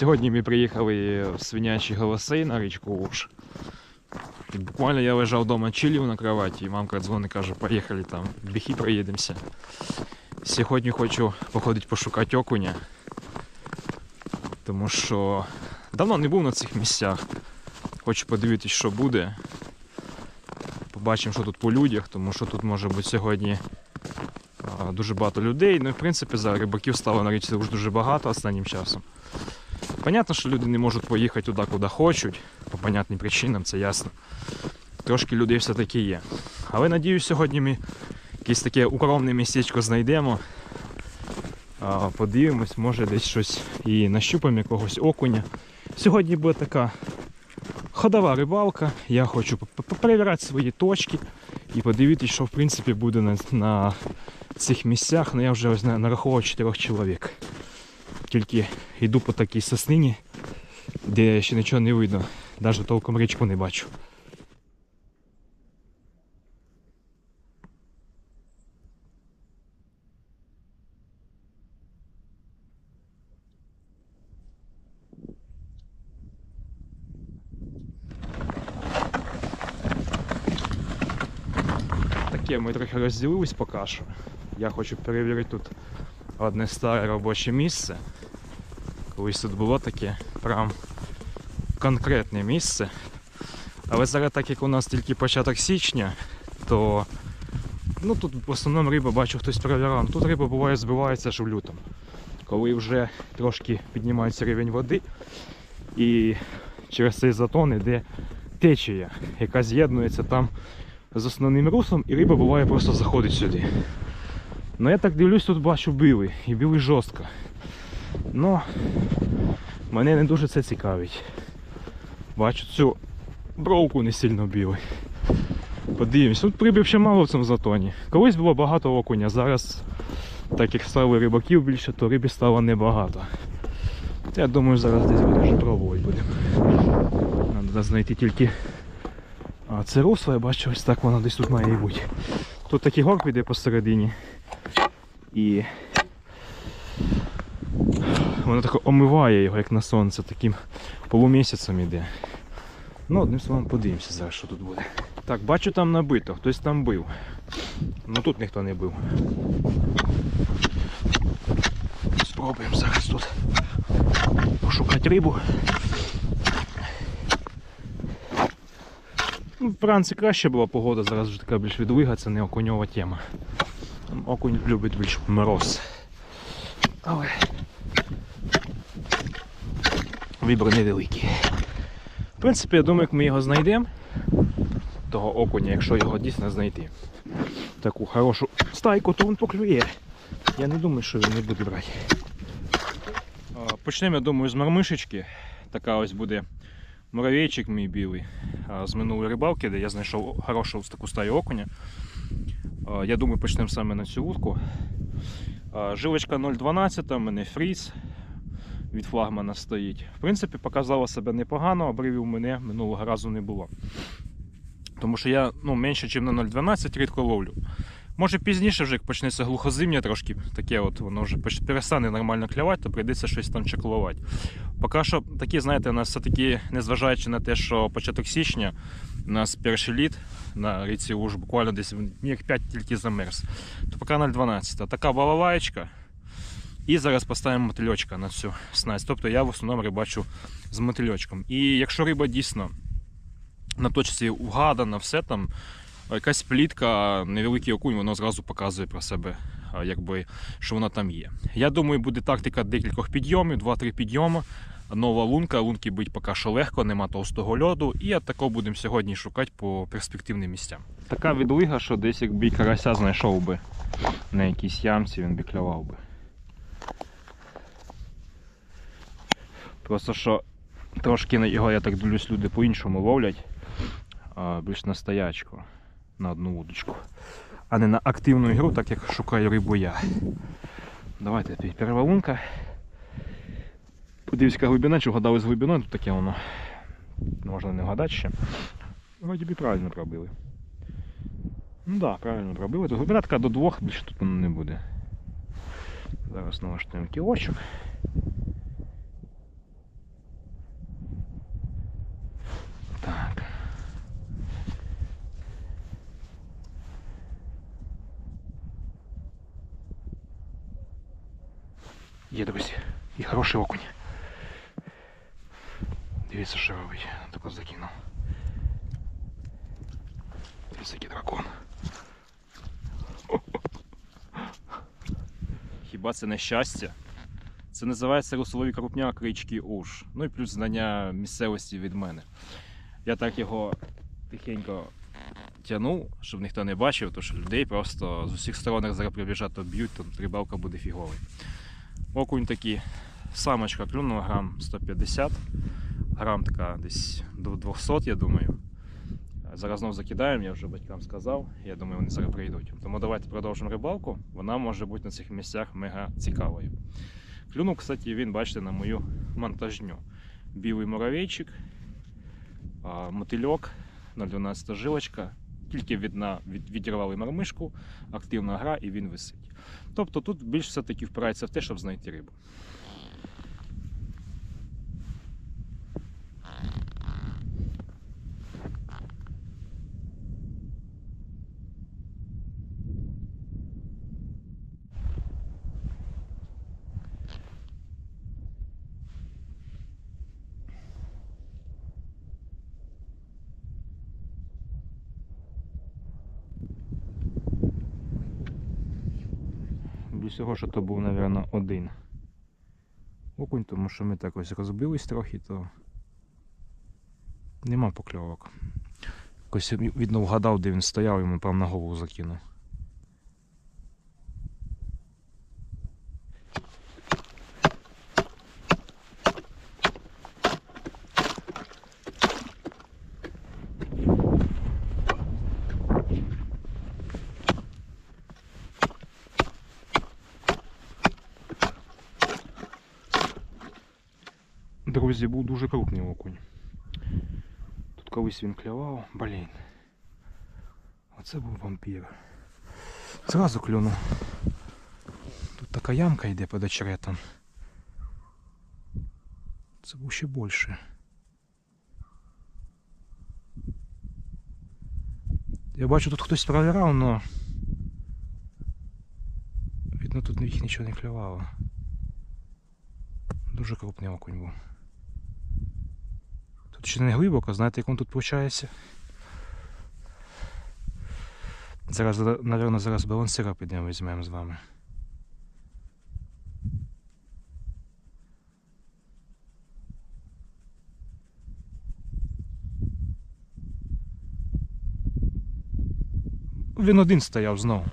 Сьогодні ми приїхали в свинячі голоси на річку Уж. І буквально я лежав вдома чилів на кроваті, і мамка дзвонить, каже, поїхали там, в біхи проїдемося. Сьогодні хочу походити пошукати окуня. Тому що давно не був на цих місцях. Хочу подивитись, що буде. Побачимо, що тут по людях, тому що тут може бути сьогодні дуже багато людей. Ну і в принципі за рибаків стало на річці вже дуже багато останнім часом. Понятно, що люди не можуть поїхати туди, куди хочуть, по понятним причинам, це ясно. Трошки людей все-таки є. Але надіюсь, сьогодні ми якесь таке укромне містечко знайдемо. Подивимось, може десь щось і нащупаємо якогось окуня. Сьогодні буде така ходова рибалка. Я хочу перевіряти свої точки і подивитися, що в принципі буде на, цих місцях. Ну я вже ось на- нарахував чотирьох чоловік. Тільки йду по такій соснині, де ще нічого не видно. Навіть толком річку не бачу. Таке ми трохи розділились поки що. Я хочу перевірити тут одне старе робоче місце. Колись тут було таке прям конкретне місце. Але зараз, так як у нас тільки початок січня, то ну, тут в основному риба, бачу, хтось перевірав. Тут риба буває збивається аж в лютому. Коли вже трошки піднімається рівень води і через цей затон іде течія, яка з'єднується там з основним руслом, і риба буває просто заходить сюди. Ну я так дивлюсь, тут бачу білий, і білий жорстко. Ну, мене не дуже це цікавить. Бачу цю бровку не сильно білий. Подивимось, тут рибів ще мало в цьому затоні. Колись було багато окуня, зараз, так як стало рибаків більше, то рибі стало небагато. Я думаю, зараз десь буде вже пробувати будемо. Треба знайти тільки. А це русло, я бачу, ось так воно десь тут має і бути. Тут такий горб іде посередині. І воно так омиває його, як на сонце, таким полумісяцем іде. Ну, одним словом, подивимося зараз, що тут буде. Так, бачу там набито, хтось там бив. Ну тут ніхто не бив. Спробуємо зараз тут пошукати рибу. Вранці краще була погода, зараз вже така більш відлига, це не окуньова тема. Окунь любить більш мороз. Але вибір невеликий. В принципі, я думаю, як ми його знайдемо, того окуня, якщо його дійсно знайти. Таку хорошу стайку, то він поклює. Я не думаю, що він не буде брати. Почнемо, я думаю, з мармишечки. Така ось буде муравейчик мій білий з минулої рибалки, де я знайшов хорошу таку стаю окуня. Я думаю, почнемо саме на цю вудку. Жилочка 0,12, у мене фріз від флагмана стоїть. В принципі, показала себе непогано, обривів мене минулого разу не було. Тому що я ну, менше, ніж на 0,12 рідко ловлю. Може пізніше, вже як почнеться глухозим'я трошки, таке от воно вже перестане нормально клювати, то прийдеться щось там чеклувати. Поки що такі, знаєте, у нас все-таки, незважаючи на те, що початок січня, у нас перший лід на ріці уж буквально десь міг 5 тільки замерз. То поки 0,12. Така балалаєчка. І зараз поставимо мотильочка на цю снасть. Тобто я в основному рибачу з мотильочком. І якщо риба дійсно на точці вгадана, все там, якась плітка, невеликий окунь, воно зразу показує про себе, якби, що вона там є. Я думаю, буде тактика декількох підйомів, 2-3 підйоми. Нова лунка, лунки бить поки що легко, нема товстого льоду. І от такого будемо сьогодні шукати по перспективним місцям. Така відлига, що десь як бій карася знайшов би на якійсь ямці, він би клював би. Просто що трошки на його, я так дивлюсь, люди по-іншому ловлять. Більш на стоячку, на одну удочку. А не на активну ігру, так як шукаю рибу я. Давайте перша лунка. Подивись, яка глибина, чи вгадали з глибиною, тут таке воно. Можна не вгадати ще. Вроді би правильно пробили. Ну так, да, правильно пробили. Тут глибина така до двох, більше тут не буде. Зараз налаштуємо кілочок. Є, друзі. І хороший окунь. Дивіться, що робить. Тако закинув. Дивіться, який дракон. Хіба це не щастя? Це називається русловий крупняк річки Уж. Ну і плюс знання місцевості від мене. Я так його тихенько тягнув, щоб ніхто не бачив, тому що людей просто з усіх сторон зараз приближать, то б'ють, то рибалка буде фіговий. Окунь такий, самочка клюнула грам 150, грам така десь до 200, я думаю. Зараз знов закидаємо, я вже батькам сказав. Я думаю, вони зараз прийдуть. Тому давайте продовжимо рибалку. Вона може бути на цих місцях мега цікавою. Клюнув, кстати, він, бачите, на мою монтажню. Білий муравейчик, мотильок на 12 жилочка. Тільки від, відірвали мармишку, активна гра і він висить. Тобто тут більш все-таки впирається в те, щоб знайти рибу. Більш того, що то був, мабуть, один окунь, тому що ми так ось розбились трохи, то нема покльовок. Якось видно вгадав, де він стояв, йому прямо на голову закинув. дуже крупний окунь. Тут колись він клював, блін. Оце був вампір. Зразу клюнув. Тут така ямка йде під очеретом. Це був ще більше. Я бачу, тут хтось провірав, але видно тут їх нічого не клювало. Дуже крупний окунь був. Тут ще не глибоко, знаєте, як він тут виходить? Зараз, напевно, зараз балансира підемо візьмемо з вами. Він один стояв знову.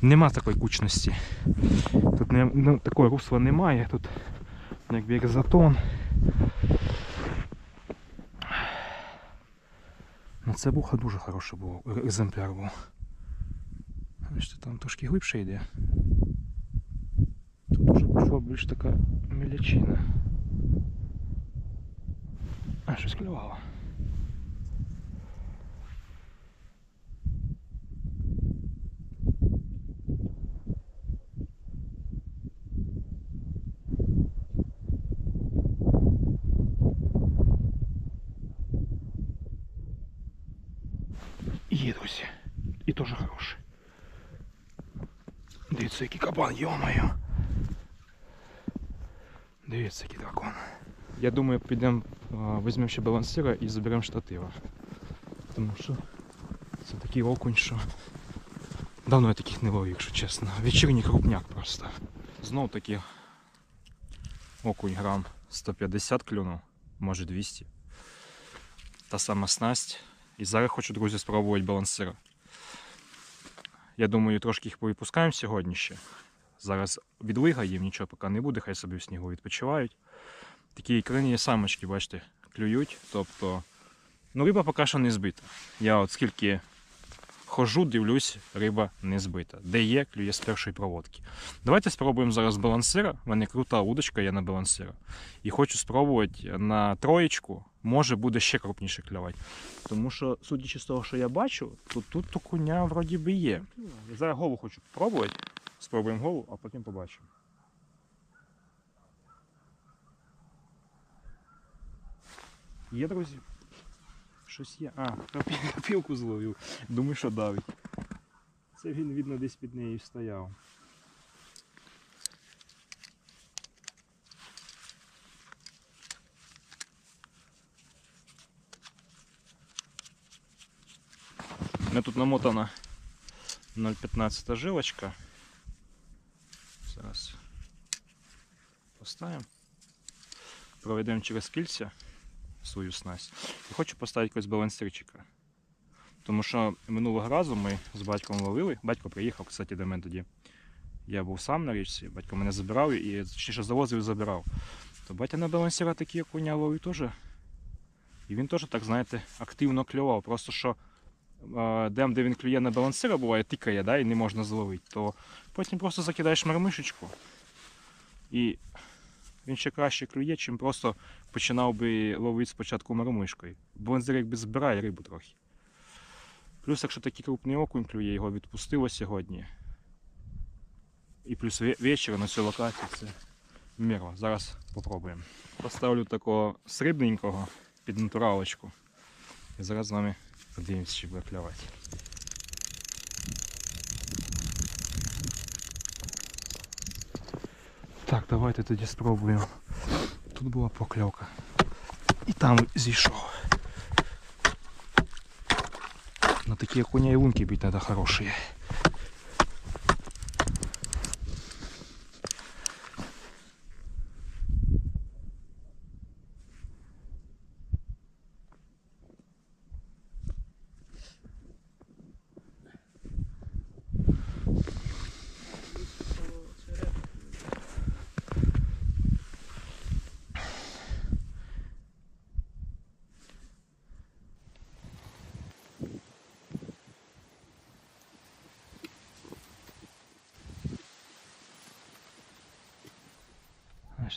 Нема такої кучності. Тут не, ну, такого русла немає, тут якби як затон. буха дуже хороший був, е- екземпляр був. Бачите, там трошки глибше йде. Тут вже пішла більш така мілячина. А, щось клювало. Є, друзі. І теж хороший. Дивіться, який кабан, йо-моє. Дивіться, який дракон. Я думаю, підемо, візьмемо ще балансира і заберемо штатива. Тому що це такий окунь, що давно я таких не ловив, якщо чесно. Вечірній крупняк просто. Знов таки окунь грам 150 клюнув, може 200. Та сама снасть. І зараз хочу, друзі, спробувати балансира. Я думаю, трошки їх повипускаємо сьогодні ще. Зараз відлига їм нічого поки не буде, хай собі в снігу відпочивають. Такі ікрині самочки, бачите, клюють. Тобто, ну риба поки що не збита. Я от скільки хожу, дивлюсь, риба не збита. Де є, клює з першої проводки. Давайте спробуємо зараз балансира. У мене крута удочка є на балансира. І хочу спробувати на троєчку. Може буде ще крупніше клювати. Тому що, судячи з того, що я бачу, то тут окуня вроді би є. Я зараз голову хочу спробувати. Спробуємо голову, а потім побачимо. Є, друзі? щось є. А, пілку зловив. Думаю, що давить. Це він, видно, десь під нею стояв. У мене тут намотана 0,15 жилочка. Зараз поставимо. Проведемо через кільця свою снасть. І хочу поставити якогось балансирчика. Тому що минулого разу ми з батьком ловили. Батько приїхав, кстати, до мене тоді. Я був сам на річці, батько мене забирав і точніше завозив і забирав. То батя на балансира такі коня ловив теж. І він теж, так знаєте, активно клював. Просто що дем, де він клює на балансира, буває, тикає, да, і не можна зловити, то потім просто закидаєш мармишечку. І він ще краще клює, чим просто починав би ловити спочатку мармишкою. Балансир якби збирає рибу трохи. Плюс, якщо такий крупний окунь клює, його відпустило сьогодні. І плюс ве- вечір на цю локацію це міро. Зараз попробуємо. Поставлю такого срібненького під натуралочку. І зараз з вами подивимося, чи буде клювати. Так, давайте тоді спробуємо. Тут була покльовка. І там зійшов. На такие коня и лунки бить надо хорошие.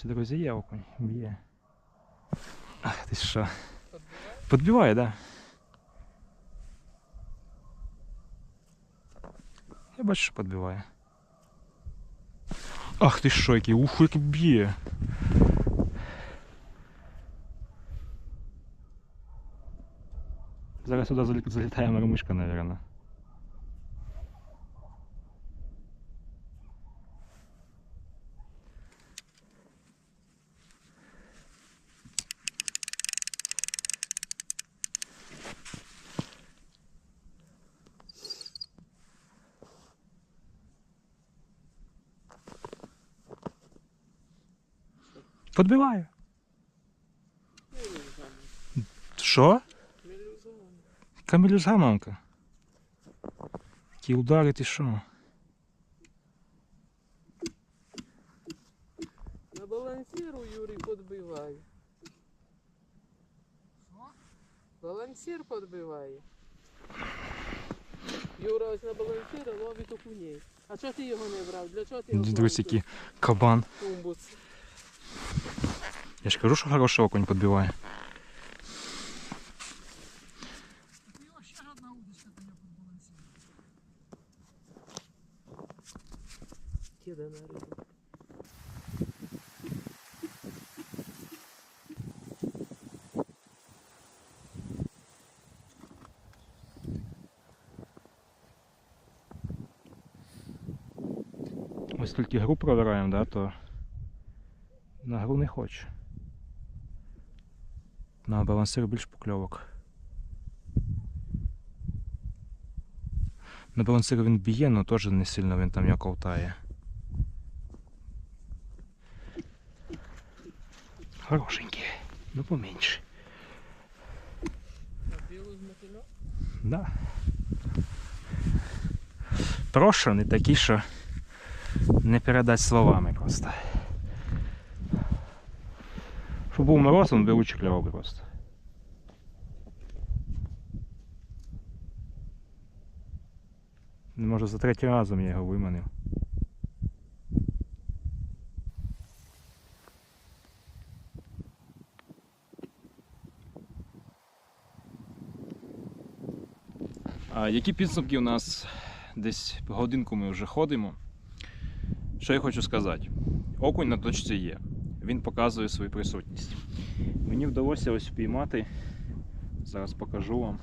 друзі є окунь, б'є. Ах, ти що? Подбиває, да. Я бачу, що подбиває. Ах ти що, який, ух, який б'є. Зараз сюди залі- залітає мармишка, наверное. Подбиваю. Що? Камелюзга, мамка. Такі удари ти що? На балансиру Юрій подбиває. Балансир подбиває. Юра ось на балансира ловить окуней. А чого ти його не брав? Для чого ти його Дивись, клав який кабан. тут, тумбус? Я ж кажу, що хороший окунь підбиває. Кида на рибу. Ось тільки гру провираємо, да, то на гру не хоче. На балансир більш покльовок. На балансир він б'є, але теж не сильно він там як ковтає. Хорошенький, ну поменьше. Да. Прошу, не такі, що не передати словами просто. Щоб був мороз, він би лучше клював би просто. Може за третій разом я його виманив. А які підсумки у нас десь годинку ми вже ходимо? Що я хочу сказати? Окунь на точці є. Він показує свою присутність. Мені вдалося ось впіймати. Зараз покажу вам.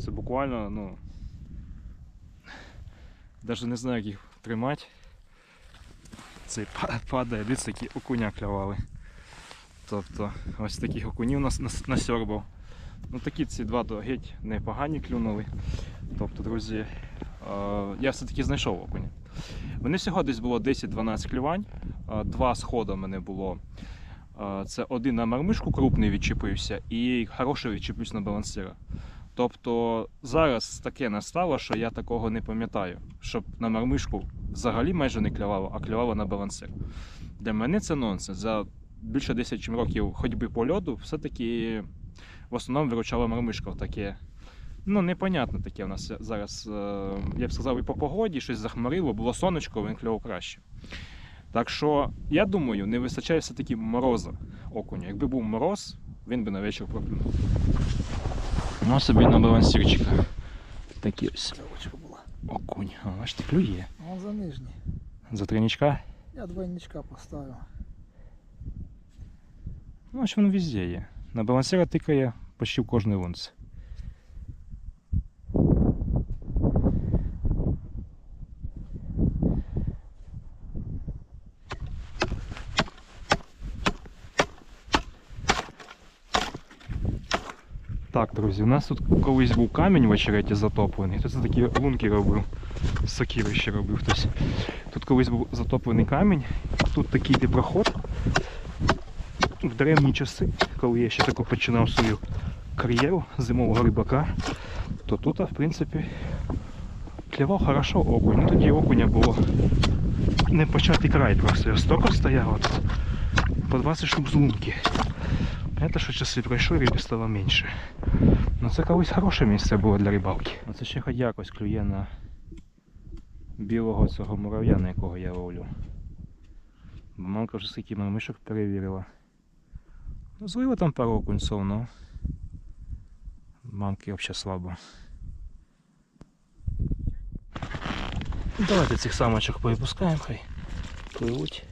Це буквально, ну. Навіть не знаю, як їх тримати. Цей падає, дивіться, які окуня клювали. Тобто ось таких окунів нас нас- насьорбав. Ну такі ці два геть непогані клюнули. Тобто, друзі, е, я все-таки знайшов окуня. Мене всього десь було 10-12 клювань. Е, Два сходи мене було. Е, Це один на мармишку крупний відчепився і хороший відчепився на балансира. Тобто зараз таке настало, що я такого не пам'ятаю, щоб на мармишку взагалі майже не клювало, а клювало на балансир. Для мене це нонсенс. За більше 10 років ходьби по льоду, все-таки в основному виручала мармишка. в Таке, ну, непонятне таке у нас зараз. е, Я б сказав, і по погоді щось захмарило, було сонечко, він клював краще. Так що, я думаю, не вистачає все-таки мороза окуня. Якби був мороз, він би на вечір проклюнув. Ну, собі на балансірчика. Такі ось була. окунь. А, бачите, клює. Он за нижній. За тройничка. Я двойничка поставив. Ну, ось воно везде є. На балансира тикає почти в кожній лунці. Так, друзі, у нас тут колись був камінь в очереті затоплений. Хтось такі лунки робив. Сокіри ще робив хтось. Тут колись був затоплений камінь, тут такий йде проход в древні часи, коли я ще тако починав свою кар'єру зимового рибака, то тут, в принципі, клював хорошо окунь. Ну тоді окуня було не початий край просто. Я столько стояв тут. По 20 штук з лунки. Понятно, що часи пройшли, риби стало менше. Ну це колись хороше місце було для рибалки. Оце ще хоч якось клює на білого цього мурав'я, на якого я ловлю. Бо мамка вже скільки мишок перевірила. Ну, злили там пару окунцов, но мамки вообще слабо. Давайте цих самочок повипускаємо, хай пливуть.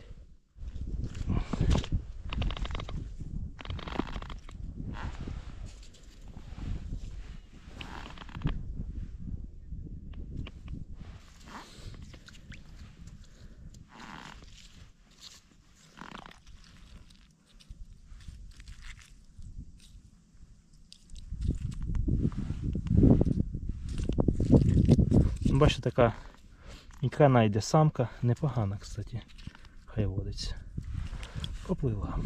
Така ікра найде самка, непогана, кстати. Хай водиться. Поплила.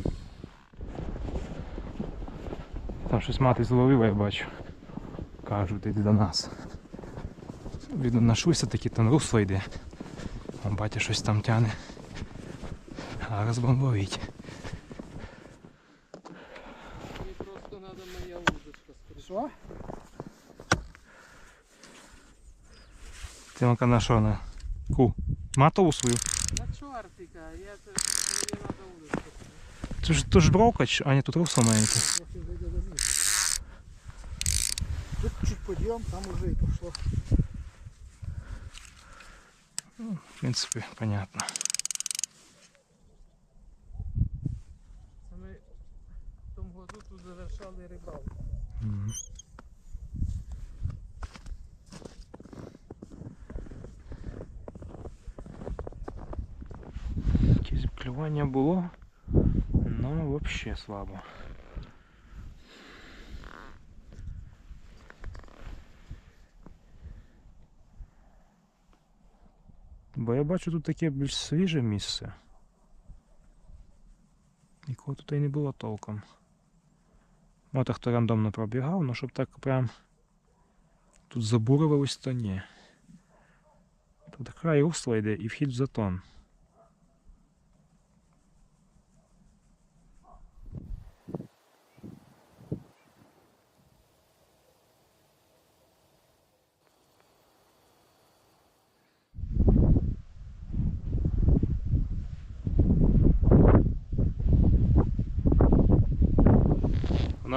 Там щось мати зловила, я бачу. Кажуть, йди до нас. Видно, нашуся таки там русло йде. Батя щось там тяне. А розбомбовить. Мені просто треба моя удочка скрити. Що? Ти мака на що на? Ку. Матову свою. На чортика, я це мені треба удочка скрити. Це ж, то ж бровка, чи- а ні, тут русло маленьке. Трохи вийде до нижнього. Тут чуть подйом, там уже і пішло. В принципі, понятно. Це ми в тому году тут завершали рибалку. Мгм. Якесь клювання було, ну взагалі слабо. Бо я бачу тут таке більш свіже місце. Нікого тут і не було толком. От хто рандомно пробігав, ну щоб так прям тут забурювалось, то ні. Тут край русла йде і вхід в затон.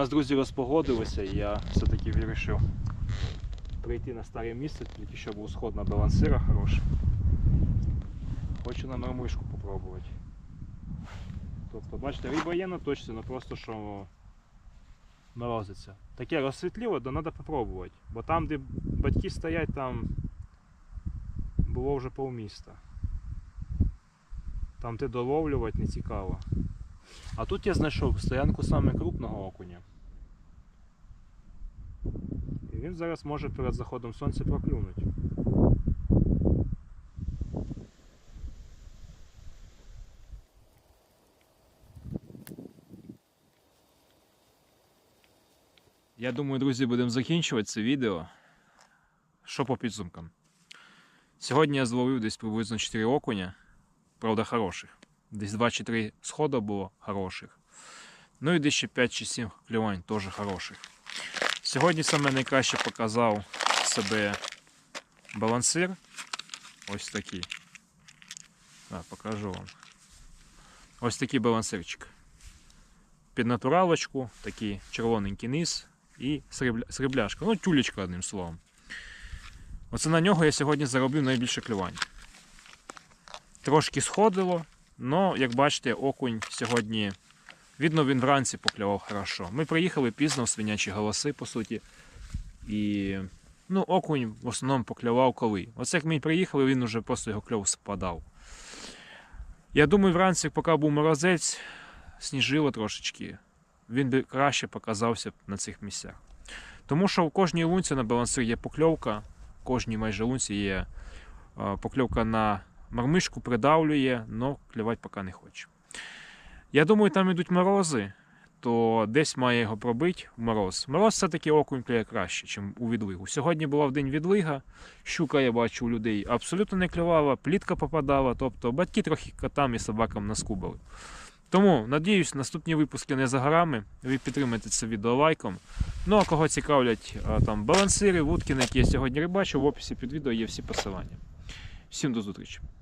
Нас друзі розпогодилися, і я все-таки вирішив прийти на старе місце, тільки що був сход на балансира хороший. Хочу на мармишку попробувати. Тобто, бачите, риба є на точці, але просто що морозиться. Таке розсвітліло, то треба попробувати. Бо там, де батьки стоять, там було вже півміста. Там ти доловлювати не цікаво. А тут я знайшов стоянку саме окуня. Він зараз може перед заходом сонця проклюнути. Я думаю, друзі, будемо закінчувати це відео. Що по підсумкам? Сьогодні я зловив десь приблизно 4 окуня, правда, хороших. Десь 2 чи 3 схода було хороших. Ну і десь ще 5 чи 7 клювань теж хороших. Сьогодні саме найкраще показав себе балансир. Ось такий. Так, покажу вам. Ось такий балансирчик. Під натуралочку, такий червоненький низ і срібляшка. Ну, тюлечка, одним словом. Оце на нього я сьогодні заробив найбільше клювань. Трошки сходило, але, як бачите, окунь сьогодні. Видно, він вранці поклював хорошо. Ми приїхали пізно в свинячі голоси, по суті. І ну, окунь в основному поклював коли. Оце як ми приїхали, він уже просто його кльов спадав. Я думаю, вранці, поки був морозець, сніжило трошечки, він би краще показався на цих місцях. Тому що в кожній лунці на балансир є покльовка, в кожній майже лунці є е, покльовка на мармишку, придавлює, але клювати поки не хоче. Я думаю, там йдуть морози, то десь має його пробити в мороз. Мороз все-таки окунь клює краще, ніж у відлигу. Сьогодні була в день відлига, щука, я бачу, у людей абсолютно не клювала, плітка попадала, тобто батьки трохи котам і собакам наскубали. Тому, надіюсь, наступні випуски не за горами. Ви підтримаєте це відео лайком. Ну а кого цікавлять там балансири, вудки, на які я сьогодні рибачу, в описі під відео є всі посилання. Всім до зустрічі!